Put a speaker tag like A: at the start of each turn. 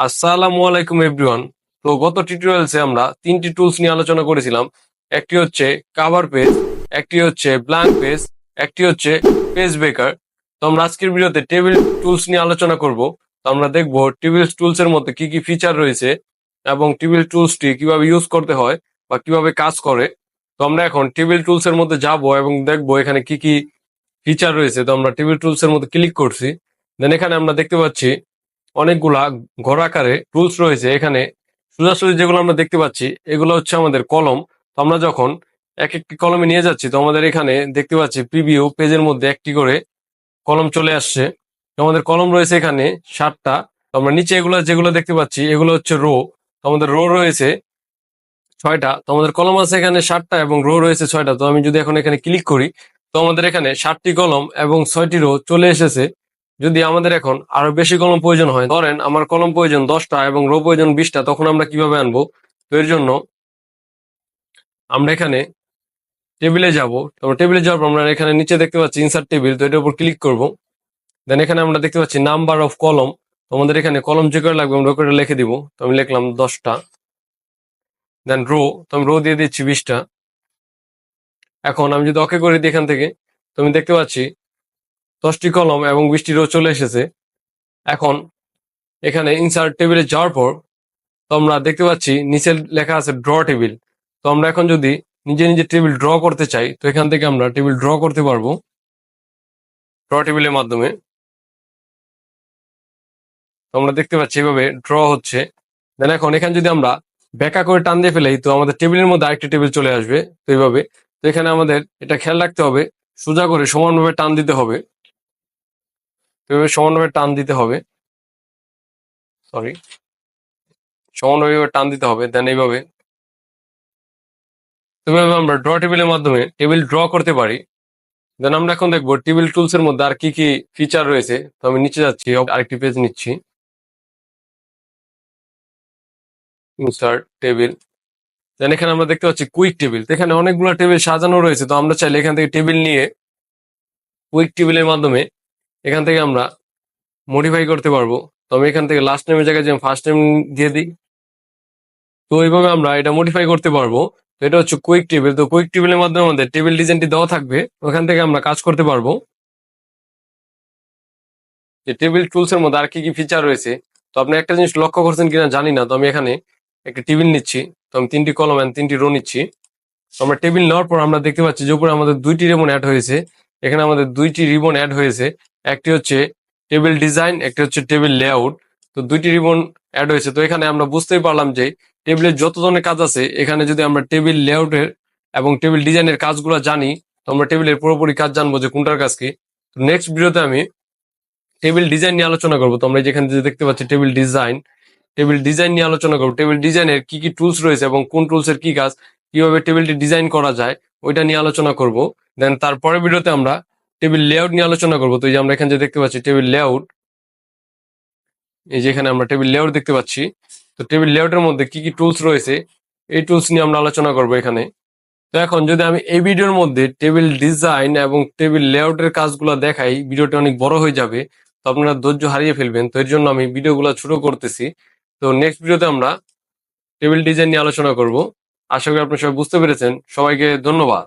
A: আসসালামু আলাইকুম এভরিওয়ান তো গত টিউটোরিয়ালসে আমরা তিনটি টুলস নিয়ে আলোচনা করেছিলাম। একটি হচ্ছে কাভার পেজ একটি হচ্ছে ব্ল্যাঙ্ক পেজ একটি হচ্ছে পেজ বেকার তো আমরা আজকের ভিডিওতে টেবিল টুলস নিয়ে আলোচনা করব। তো আমরা দেখব টেবিল টুলস এর মধ্যে কি কি ফিচার রয়েছে এবং টেবিল টুলসটি কীভাবে ইউজ করতে হয় বা কীভাবে কাজ করে। তো আমরা এখন টেবিল টুলস এর মধ্যে যাব এবং দেখব এখানে কি কি ফিচার রয়েছে। তো আমরা টেবিল টুলস এর মধ্যে ক্লিক করছি। দেন এখানে আমরা দেখতে পাচ্ছি অনেকগুলা ঘর আকারে টুলস রয়েছে। এখানে সোজাসুজি যেগুলো আমরা দেখতে পাচ্ছি, এগুলো হচ্ছে আমাদের কলম। তো আমরা যখন এক একটি কলমে নিয়ে যাচ্ছি, তো আমাদের এখানে দেখতে পাচ্ছি প্রিভিউ পেজের মধ্যে একটি করে কলম চলে আসছে। আমাদের কলম রয়েছে এখানে সাতটা। তো আমরা নিচে এগুলো যেগুলো দেখতে পাচ্ছি, এগুলো হচ্ছে রো তো আমাদের রো রয়েছে ছয়টা। তো আমাদের কলম আছে এখানে সাতটা এবং রো রয়েছে ছয়টা। তো আমি যদি এখন এখানে ক্লিক করি, তো আমাদের এখানে সাতটি কলম এবং ছয়টি রো চলে এসেছে। যদি আমাদের এখন আরও বেশি কলম প্রয়োজন হয়, ধরেন আমার কলম প্রয়োজন দশটা এবং রো প্রয়োজন বিশটা, তখন আমরা কীভাবে আনব? তো এর জন্য আমরা এখানে টেবিলে যাব। তারপর টেবিলে যাওয়ার পর আমরা এখানে নিচে দেখতে পাচ্ছি ইনসার্ট টেবিল তো এটার উপর ক্লিক করব। দেন এখানে আমরা দেখতে পাচ্ছি নাম্বার অফ কলম তো আমাদের এখানে কলম যে করে লাগবে আমরা করে লিখে দিব। তো আমি লিখলাম দশটা। দেন রো তো আমি রো দিয়ে দিচ্ছি বিশটা। এখন আমি যদি ওকে করে দিই এখান থেকে, তো আমি দেখতে পাচ্ছি দশটি কলম এবং বৃষ্টি রো চলে এসেছে। এখন এখানে ইনসার্ট টেবিলে যাওয়ার পর তো আমরা দেখতে পাচ্ছি নিচে লেখা আছে ড্র টেবিল তো আমরা এখন যদি নিজে নিজে টেবিল ড্র করতে চাই, তো এখান থেকে আমরা টেবিল ড্র করতে পারব। ড্র টেবিলের মাধ্যমে তো আমরা দেখতে পাচ্ছি এভাবে ড্র হচ্ছে। দেন এখন এখানে যদি আমরা ব্যাকা করে টান দিয়ে ফেলাই তো আমাদের টেবিলের মধ্যে আরেকটি টেবিল চলে আসবে। তো এইভাবে তো এখানে আমাদের এটা খেয়াল রাখতে হবে, সোজা করে সমানভাবে টান দিতে হবে। এভাবে সমানভাবে টান দিতে হবে। সরি সমানভাবে টান দিতে হবে দেন এইভাবে। এভাবে আমরা ড্র টেবিলের মাধ্যমে টেবিল ড্র করতে পারি। দেন আমরা এখন দেখব টেবিল টুলস এর মধ্যে আর কি কি ফিচার রয়েছে। তো আমি নিচে যাচ্ছি আরেকটি পেজ নিচ্ছি। ইনসার্ট টেবিল দেন এখানে আমরা দেখতে পাচ্ছি কুইক টেবিল এখানে অনেকগুলো টেবিল সাজানো রয়েছে। তো আমরা চাইলে এখান থেকে টেবিল নিয়ে কুইক টেবিলের মাধ্যমে এখান থেকে আমরা মডিফাই করতে পারব। তো আমি এখান থেকে লাস্ট নেমের জায়গায় যে ফার্স্ট নেম দিয়ে দিই। তো এইভাবে আমরা এটা মডিফাই করতে পারব। তো এটা হচ্ছে কুইক টেবিল তো কুইক টেবিলের মাধ্যমে আমাদের টেবিল ডিজাইনটি দেওয়া থাকবে। ওখান থেকে আমরা কাজ করতে পারব। যে টেবিল টুলস এর মধ্যে আর কি কি ফিচার রয়েছে। তো আপনি একটা জিনিস লক্ষ্য করছেন কিনা জানি না। তো আমি এখানে একটা টেবিল নিচ্ছি। তো আমি তিনটি কলম এন্ড তিনটি রো নিচ্ছি। তো আমরা টেবিল নেওয়ার পর আমরা দেখতে পাচ্ছি যে উপরে আমাদের দুইটি রেমন অ্যাড হয়েছে। এখানে আমাদের দুইটি রিবন অ্যাড হয়েছে। একটি হচ্ছে টেবিল ডিজাইন একটি হচ্ছে টেবিল লেআউট তো দুইটি রিবন অ্যাড হয়েছে। তো এখানে আমরা বুঝতেই পারলাম যে টেবিলের যত ধরনের কাজ আছে, এখানে যদি আমরা টেবিল লেআউটের এবং টেবিল ডিজাইনের কাজগুলো জানি, তো আমরা টেবিলের পুরোপুরি কাজ জানব যে কোনটার কাজ কি। নেক্সট ভিডিওতে আমি টেবিল ডিজাইন নিয়ে আলোচনা করব। তো আমরা যেখানে যে দেখতে পাচ্ছি টেবিল ডিজাইন টেবিল ডিজাইন নিয়ে আলোচনা করব। টেবিল ডিজাইনের কি কি টুলস রয়েছে এবং কোন টুলস এর কি কাজ, কীভাবে টেবিলটি ডিজাইন করা যায়, ওইটা নিয়ে আলোচনা করব। দেন তারপরে ভিডিওতে আমরা টেবিল লেআউট নিয়ে আলোচনা করব। তো এই যে আমরা এখানে যে দেখতে পাচ্ছি টেবিল লেআউট এই যে এখানে আমরা টেবিল লেআউট দেখতে পাচ্ছি। তো টেবিল লেআউটের মধ্যে কি কি টুলস রয়েছে, এই টুলস নিয়ে আমরা আলোচনা করব এখানে। তো এখন যদি আমি এই ভিডিওর মধ্যে টেবিল ডিজাইন এবং টেবিল লেআউটের কাজগুলো দেখাই ভিডিওটা অনেক বড় হয়ে যাবে, তো আপনারা ধৈর্য হারিয়ে ফেলবেন। তো এর জন্য আমি ভিডিওগুলো ছোট করতেছি। তো নেক্সট ভিডিওতে আমরা টেবিল ডিজাইন নিয়ে আলোচনা করব। আশা করি আপনারা সবাই বুঝতে পেরেছেন। সবাইকে ধন্যবাদ।